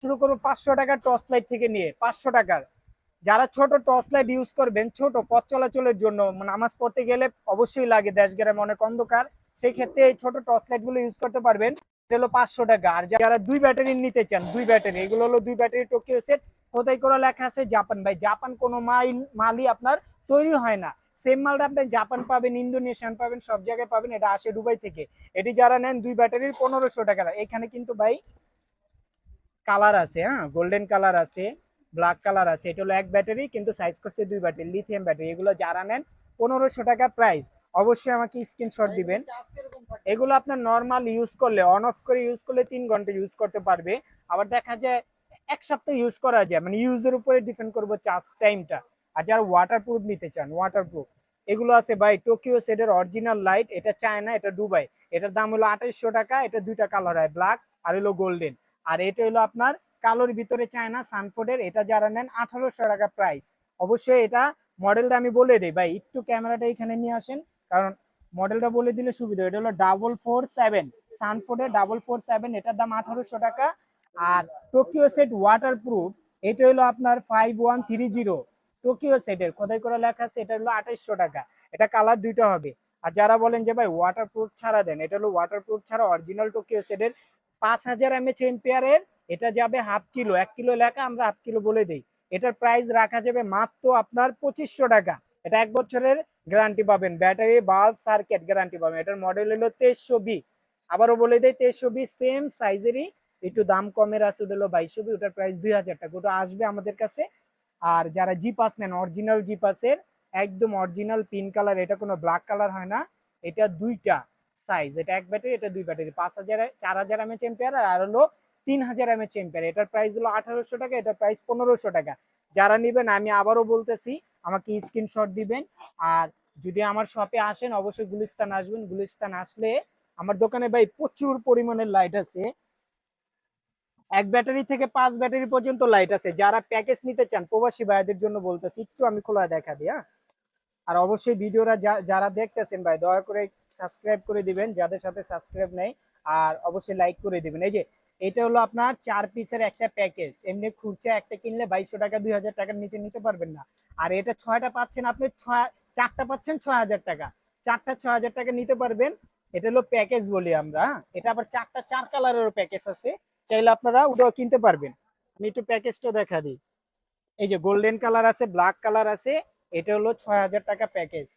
শুরু করব পাঁচশো টাকার টর্চ লাইট থেকে নিয়ে, পাঁচশো টাকার। যারা ছোট টর্চ লাইট ইউজ করবেন, ছোট পথ চলাচলের জন্য নামাজ পড়তে গেলে অবশ্যই লাগে দেশ গ্রামে অনেক অন্ধকার, সেই ক্ষেত্রে এই ছোট টর্চ লাইটগুলো ইউজ করতে পারবেন। হলো পাঁচশো টাকা। আর যারা দুই ব্যাটারি নিতে চান, দুই ব্যাটারি, এগুলো হলো দুই ব্যাটারি টোকিও সেট খোদাই করা লেখা আছে? জাপান। ভাই, জাপান কোনো মাইল, মালই আপনার তৈরি হয় না। সেম মালটা আপনি জাপান পাবেন, ইন্দোনেশিয়ান পাবেন, সব জায়গায় পাবেন। এটা আসে দুবাই থেকে। এটি যারা নেন, দুই ব্যাটারির পনেরোশো টাকা। এখানে কিন্তু ভাই কালার আছে হ্যাঁ? গোল্ডেন কালার আছে ব্ল্যাক কালার আছে। এটা হলো এক ব্যাটারি, কিন্তু সাইজ করছে দুই ব্যাটারি লিথিয়াম ব্যাটারি। এগুলো যারা নেন, পনেরোশো টাকা প্রাইস অবশ্যই আমাকে স্ক্রিনশট দিবেন। এগুলো আপনার নর্মাল ইউজ করলে অন অফ করে ইউজ করলে তিন ঘণ্টা ইউজ করতে পারবে। আবার দেখা যায়, এক সপ্তাহ ইউজ করা যায়। মানে ইউজের উপরে ডিপেন্ড করব চার্জ টাইমটা আর যারা ওয়াটার প্রুফ নিতে চান ওয়াটার প্রুফ এগুলো আছে ভাই টোকিও সেটের অরিজিনাল লাইট এটা চায়না এটা দুবাই এটার দাম হলো আঠাইশশো টাকা। এটা দুইটা কালার হয় ব্ল্যাক আর হলো গোল্ডেন আর এটা হলো আপনার কালোর ভিতরে চায়না সানফোর্ডের, এটা যারা নেন আঠারোশো টাকা প্রাইস অবশ্যই এটা মডেলটা আমি বলে দিই। ভাই, একটু ক্যামেরাটা এখানে নিয়ে আসেন, কারণ মডেলটা বলে দিলে সুবিধা এটা হলো ডাবল ফোর সেভেন সানফোর্ডের ডাবল ফোর সেভেন এটার দাম আঠারোশো টাকা। আর টোকিও সেট ওয়াটার প্রুফ এটা হলো আপনার five one three zero Tokyo সেটের খোদাই করে লেখা আছে? এটা হলো আঠাইশশো টাকা। এটা কালার দুইটা হবে। আর যারা বলেন যে, ভাই ওয়াটার প্রুফ ছাড়া দেন, এটা হলো ওয়াটার প্রুফ ছাড়া অরিজিনাল টোকিও সেটের পাঁচ হাজার এম এমএচ এম্পিয়ারের এটা যাবে হাফ কিলো, এক কিলো লেখা আমরা হাফ কিলো বলে দিই। এটার প্রাইস রাখা যাবে মাত্র আপনার পঁচিশশো টাকা। এটা এক বছরের গ্যারান্টি পাবেন। ব্যাটারি বাল্ব সার্কিট গ্যারান্টি পাবেন। এটার মডেল হলো তেইশশো বি আবারও বলে দেয় তেইশশো বি সেম সাইজেরই একটু দাম কমের আছে, ওটা হলো বাইশশো বি ওটার প্রাইস দুই হাজার টাকা। ওটা আসবে আমাদের কাছে। আর যারা জি পাস নেন অরিজিনাল জি পাসের একদম অরিজিনাল পিঙ্ক কালার এটা কোনো ব্ল্যাক কালার হয় না। এটা দুইটা। সাইজ এটা এক ব্যাটারি এটা দুই ব্যাটারি পাঁচ হাজার, চার হাজার এমএচ এম্পিয়ার আর হলো তিন হাজার এমএচ এম্পিয়ার এটার প্রাইস হলো আঠারোশো টাকা, এটার প্রাইস পনেরোশো টাকা। যারা নেবেন, আমি আবারও বলতেছি, আমাকে স্ক্রিনশট দিবেন। আর যদি আমার শপে আসেন, অবশ্যই গুলিস্তান আসবেন। গুলিস্তান আসলে আমার দোকানে ভাই প্রচুর পরিমাণের লাইট আছে। এক ব্যাটারি থেকে পাঁচ ব্যাটারি পর্যন্ত লাইট আছে। যারা প্যাকেজ নিতে চান, প্রবাসী ভাইদের জন্য বলতেছি, একটু আমি খোলা দেখা দিই হ্যাঁ? আর অবশ্যই ভিডিওরা যারা দেখতেছেন ভাই, দয়া করে সাবস্ক্রাইব করে দিবেন, যাদের সাথে সাবস্ক্রাইব নেই, আর অবশ্যই লাইক করে দিবেন। এই যে, এটা হলো আপনার চার পিসের একটা প্যাকেজ এমনি খুরচা একটা কিনলে বাইশশো টাকা, দুই হাজার টাকার নিচে নিতে পারবেন না। আর এটা ছয়টা পাচ্ছেন আপনি, ছয়, চারটা পাচ্ছেন ছয় হাজার টাকা। চারটা ছয় হাজার টাকা নিতে পারবেন। এটা হলো প্যাকেজ বলি আমরা হ্যাঁ? এটা আবার চারটা, চার কালারেরও প্যাকেজ আছে। চাইলে আপনারা ওটাও কিনতে পারবেন। আমি একটু প্যাকেজটা দেখা দিই। এই যে গোল্ডেন কালার আছে ব্ল্যাক কালার আছে এটা হলো ছয় হাজার টাকা প্যাকেজ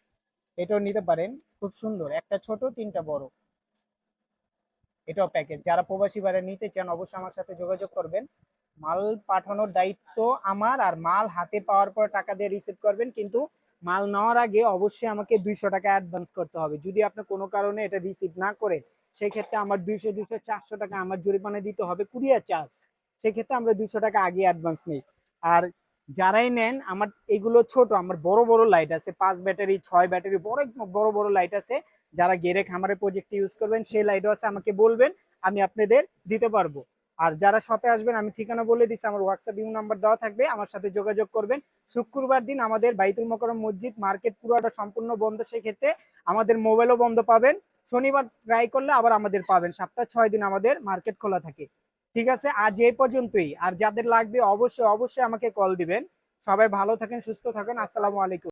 এটাও নিতে পারেন, খুব সুন্দর। একটা ছোট, তিনটা বড়। এটাও প্যাকেজ যারা প্রবাসী বাইরে নিতে চান, অবশ্যই আমার সাথে যোগাযোগ করবেন। মাল পাঠানোর দায়িত্ব আমার, আর মাল হাতে পাওয়ার পর টাকা দিয়ে রিসিভ করবেন, কিন্তু মাল নেওয়ার আগে অবশ্যই আমাকে দুইশো টাকা অ্যাডভান্স করতে হবে। যদি আপনি কোনো কারণে এটা রিসিভ না করে সেক্ষেত্রে আমার দুইশো দুইশো, চারশো টাকা আমার জরিমানা দিতে হবে, কুরিয়ার চার্জ সেক্ষেত্রে আমরা দুইশো টাকা আগে অ্যাডভান্স নিই। আর যারাই নেন, আমার এগুলো ছোট, আমার বড় বড় লাইট আছে, পাঁচ ব্যাটারি ছয় ব্যাটারি বড় বড় বড় লাইট আছে। যারা গেরে খামারে প্রজেক্ট ইউজ করবেন, সেই লাইটও আছে, আমাকে বলবেন, আমি আপনাদের দিতে পারব। আর যারা শপে আসবেন, আমি ঠিকানা বলে দিচ্ছি, আমার হোয়াটসঅ্যাপ ইউ নাম্বার দেওয়া থাকবে, আমার সাথে যোগাযোগ করবেন। শুক্রবার দিন আমাদের বাইতুল মকরম মসজিদ মার্কেট পুরোটা সম্পূর্ণ বন্ধ, সেক্ষেত্রে আমাদের মোবাইলও বন্ধ পাবেন। শনিবার ট্রাই করলে আবার আমাদের পাবেন। সপ্তাহ ছয় দিন আমাদের মার্কেট খোলা থাকে। ঠিক আছে? আজ এই পর্যন্তই। আর যাদের লাগবে অবশ্যই অবশ্যই আমাকে কল দিবেন। সবাই ভালো থাকেন, সুস্থ থাকেন। আসসালামু আলাইকুম।